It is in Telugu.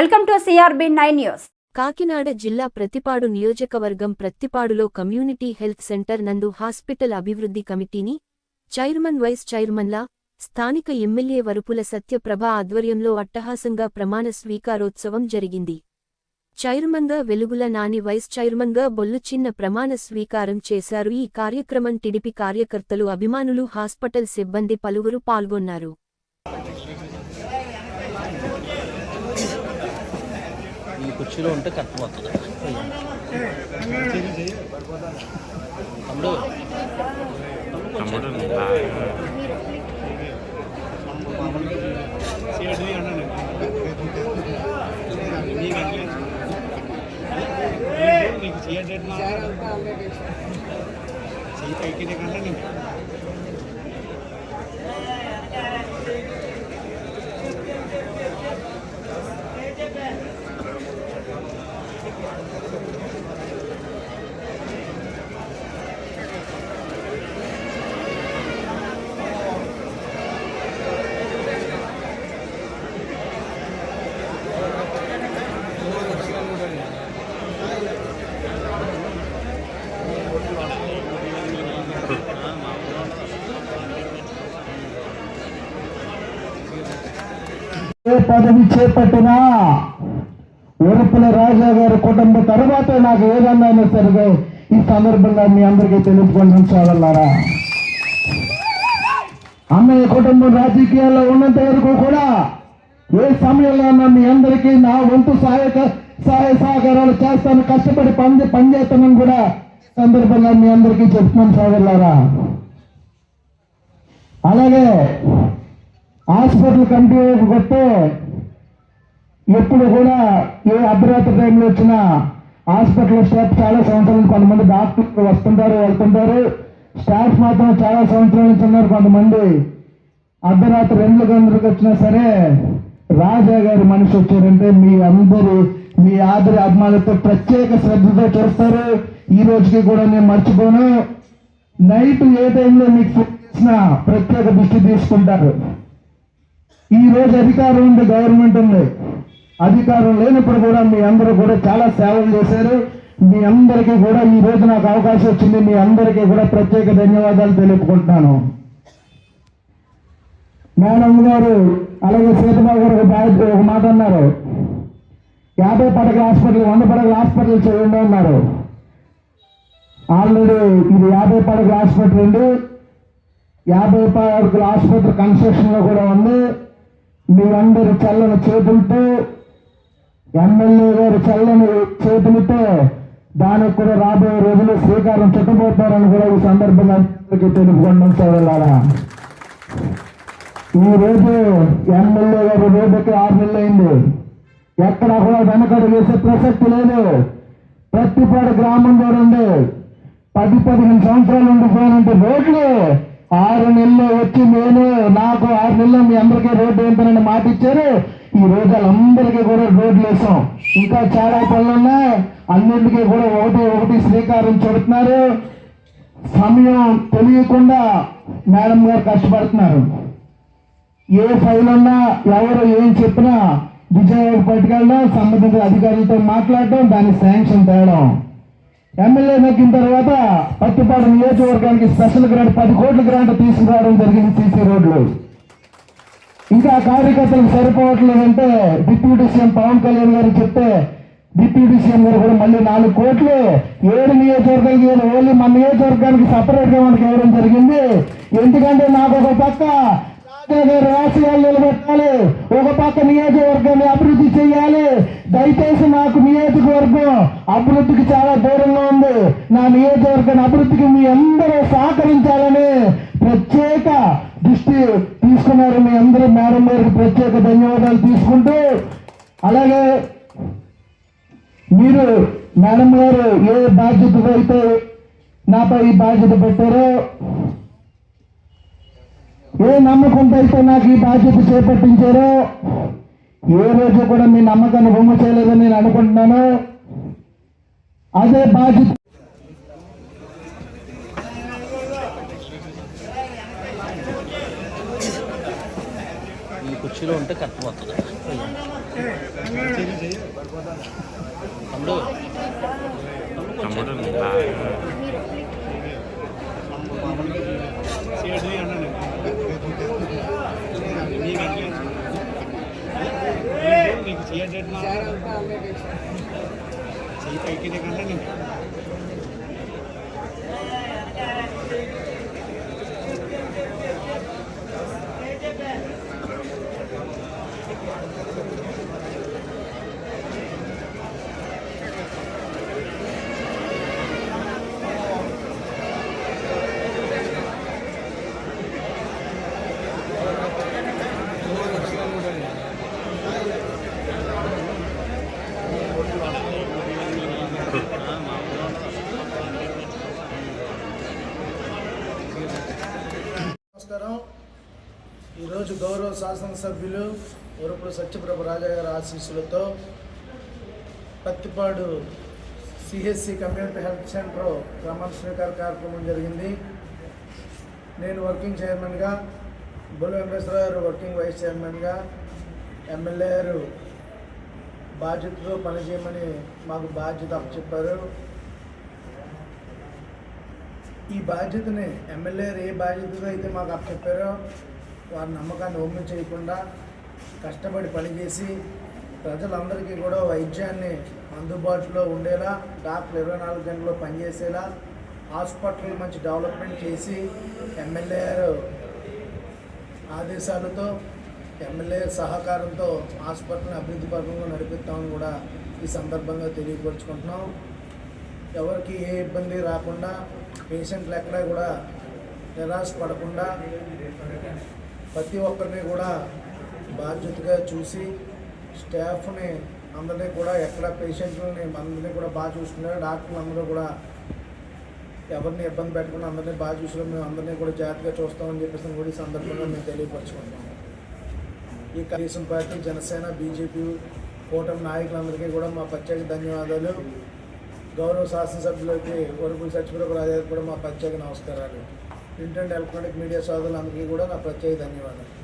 Welcome to CRB nine news. Kakinada జిల్లా ప్రతిపాడు నియోజకవర్గం ప్రత్తిపాడులో కమ్యూనిటీ హెల్త్ సెంటర్ నందు హాస్పిటల్ అభివృద్ధి కమిటీని చైర్మన్ వైస్ చైర్మన్ల స్థానిక ఎమ్మెల్యే వరుపుల సత్యప్రభ ఆధ్వర్యంలో అట్టహాసంగా ప్రమాణ స్వీకారోత్సవం జరిగింది. చైర్మన్గా వెలుగుల నాని వైస్ చైర్మన్గా బొల్లు చిన్న ప్రమాణ స్వీకారం చేశారు. ఈ కార్యక్రమం టిడిపి కార్యకర్తలు అభిమానులు హాస్పిటల్ సిబ్బంది పలువురు పాల్గొన్నారు. కుర్చీలో ఉంటే కరెక్ట్ వస్తుంది తమ్ముడు. తమ్ముడు. నీకు చేయడం చేయి పైకి కంటే నీకు ఏ పదవి చేపట్టినా ఉరుపుల రాజా గారి కుటుంబ తర్వాత నాకు ఏదన్నా సరిగా ఈ సందర్భంగా మీ అందరికీ తెలుపుకొని చాలన్నారా అన్నయ్య కుటుంబం రాజకీయాల్లో ఉన్నంత వరకు కూడా ఏ సమయంలో మీ అందరికీ నా వంతు సహాయక సహాయ సహకారాలు చేస్తాను కష్టపడి పని పనిచేస్తానని కూడా సందర్భంగా మీ అందరికీ చెప్తున్నాను సోదరులారా అలాగే హాస్పిటల్ కమిటీ కొట్టే ఎప్పుడు కూడా ఏ అర్ధరాత్రి టైంలో వచ్చినా హాస్పిటల్ స్టాఫ్ చాలా సంవత్సరాల నుంచి కొంతమంది డాక్టర్లు వస్తుంటారు వెళ్తుంటారు. స్టాఫ్ మాత్రం చాలా సంవత్సరాల నుంచి ఉన్నారు కొంతమంది. అర్ధరాత్రి రెండు గంటలకు వచ్చినా సరే రాజా గారి మనిషి వచ్చారంటే మీ అందరూ మీ ఆదరి అభిమానులతో ప్రత్యేక శ్రద్ధతో చూస్తారు. ఈ రోజుకి కూడా నేను మర్చిపోను. నైట్ ఏ టైంలో మీకు ఫోన్ చేసినా ప్రత్యేక దృష్టి తీసుకుంటారు. ఈ రోజు అధికారం ఉంది గవర్నమెంట్ ఉంది. అధికారం లేనప్పుడు కూడా మీ అందరూ కూడా చాలా సేవలు చేశారు. మీ అందరికీ కూడా ఈ రోజు నాకు అవకాశం వచ్చింది. మీ అందరికీ కూడా ప్రత్యేక ధన్యవాదాలు తెలుపుకుంటున్నాను. మేడం గారు అలాగే సీతబాబు గారు ఒక బాధ్యత ఒక మాట అన్నారు. యాభై పడకల హాస్పిటల్ వంద పడకల హాస్పిటల్ చేయండి అన్నారు. ఆల్రెడీ ఇది యాభై పడకల హాస్పిటల్ ఉంది. యాభై పడకల ఆసుపత్రి కన్స్ట్రక్షన్లో కూడా ఉంది. మీరందరూ చల్లని చేతులతో ఎమ్మెల్యే గారు చల్లని చేతులతో దానికి కూడా రాబోయే రోజుల్లో శ్రీకారం చుట్టబోతారని కూడా ఈ సందర్భంగా అందరికీ తెలుపుకుంటాం సోదరులారా ఈ రోజు ఎమ్మెల్యే గారు రోడ్డుకి ఆరు నెలలైంది. అయింది కూడా వెనకడు వేసే ప్రసక్తి లేదు. ప్రతిపాడు గ్రామం చూడండి పది పదిహేను సంవత్సరాలు ఉండిపోయినంటే రోడ్లు ఆరు నెలలు వచ్చి నేను నాకు ఆరు నెలలు మీ అందరికీ రోడ్డు వేస్తానని మాట ఇచ్చారు. ఈ రోజు వాళ్ళందరికీ కూడా రోడ్లు వేసాం ఇంకా చాలా పనులు ఉన్నాయి. అన్నింటికీ కూడా ఒకటి ఒకటి శ్రీకారం చుడుతున్నారు. సమయం తెలియకుండా మేడం గారు కష్టపడుతున్నారు. ఏ ఫైల్ ఉన్నా ఎవరు ఏం చెప్పినా విజయవాడ పట్టుకెళ్ళడం సంబంధిత అధికారులతో మాట్లాడడం దాని శాంక్షన్ తేవడం ఎమ్మెల్యే నెగ్గిన తర్వాత పత్తిపాడు నియోజకవర్గానికి స్పెషల్ గ్రాంట్ పది కోట్ల గ్రాంట్ తీసుకురావడం జరిగింది సీసీ రోడ్లు. ఇంకా కార్యకర్తలకు సరిపోవట్లేదంటే డిప్యూటీ సీఎం పవన్ కళ్యాణ్ గారు చెప్తే డిప్యూటీ సీఎం గారు కూడా మళ్ళీ నాలుగు కోట్లు ఏడు నియోజకవర్గాలకి ఏడు ఓన్లీ మన నియోజకవర్గానికి సపరేట్గా మనకి ఇవ్వడం జరిగింది. ఎందుకంటే నాకు ఒక పక్క రాజా నిలబెట్టాలి. ఒక పక్క నియోజకవర్గాన్ని అభివృద్ధి చేయాలి. దయచేసి నాకు నియోజకవర్గం అభివృద్ధికి చాలా దూరంగా ఉంది. నా నియోజకవర్గాన్ని అభివృద్ధికి మీ అందరూ సహకరించాలని ప్రత్యేక దృష్టి తీసుకున్నారు మీ అందరూ. మేడం గారికి ప్రత్యేక ధన్యవాదాలు తీసుకుంటూ అలాగే మీరు మేడం గారు ఏ బాధ్యత అయితే నాపై ఈ బాధ్యత పెట్టారో ఏ నమ్మకంతో అయితే నాకు ఈ బాధ్యత చేపట్టించారో ఏ రోజు కూడా మీ నమ్మకాన్ని బొమ్మ చేయలేదని నేను అనుకుంటున్నాను. అదే బాధ్యత. ఈ కుర్చీలో ఉంటే కరెక్ట్ వస్తుంది తమ్ముడు తమ్ముడు బాగా చేయండి అన్నాను నీకు అట్లే నీకు చేయండి చెయ్యి పైకి కన్నా నేను నమస్కారం గౌరవ శాసనసభ్యులు ఉరపుడు సత్యప్రభ రాజా గారి ఆశీస్సులతో Pattipadu CHC community health centre ప్రమాణ స్వీకార కార్యక్రమం జరిగింది. నేను వర్కింగ్ చైర్మన్గా బుల్ వెంకటేశ్వర గారు వర్కింగ్ వైస్ చైర్మన్గా ఎమ్మెల్యే గారు బాధ్యతతో పనిచేయమని మాకు బాధ్యత అప్పచెప్పారు. ఈ బాధ్యతని ఎమ్మెల్యే ఏ బాధ్యతగా అయితే మాకు అప్పచెప్పారో వారి నమ్మకాన్ని ఓపెన్ చేయకుండా కష్టపడి పనిచేసి ప్రజలందరికీ కూడా వైద్యాన్ని అందుబాటులో ఉండేలా డాక్టర్ ఇరవై నాలుగు గంటలు పనిచేసేలా హాస్పిటల్ మంచి డెవలప్మెంట్ చేసి ఎమ్మెల్యే గారు ఆదేశాలతో ఎమ్మెల్యే సహకారంతో హాస్పిటల్ని అభివృద్ధి పరంగా నడిపిస్తామని కూడా ఈ సందర్భంగా తెలియపరుచుకుంటున్నాం. ఎవరికి ఏ ఇబ్బంది రాకుండా పేషెంట్లు ఎక్కడా కూడా నిరాశ పడకుండా ప్రతి ఒక్కరిని కూడా బాధ్యతగా చూసి స్టాఫ్ని అందరినీ కూడా ఎక్కడ పేషెంట్లని అందరినీ కూడా బాగా చూసుకున్నారు డాక్టర్లు అందరూ కూడా ఎవరిని ఇబ్బంది పెట్టకుండా అందరినీ బాగా చూసుకుని మేము అందరినీ కూడా జాగ్రత్తగా చూస్తామని చెప్పేసి కూడా ఈ సందర్భంగా మేము తెలియపరచుకుంటాం ఈ కనీసం పార్టీ జనసేన బీజేపీ కూటమి నాయకులందరికీ కూడా మా ప్రత్యేక ధన్యవాదాలు. గౌరవ శాసనసభ్యులకి వరపుల సత్యప్రభు రాజాకి కూడా మా ప్రత్యేక నమస్కారాలు. ప్రింట్ అండ్ ఎలక్ట్రానిక్ మీడియా సోదరులందరికీ కూడా నా ప్రత్యేక ధన్యవాదాలు.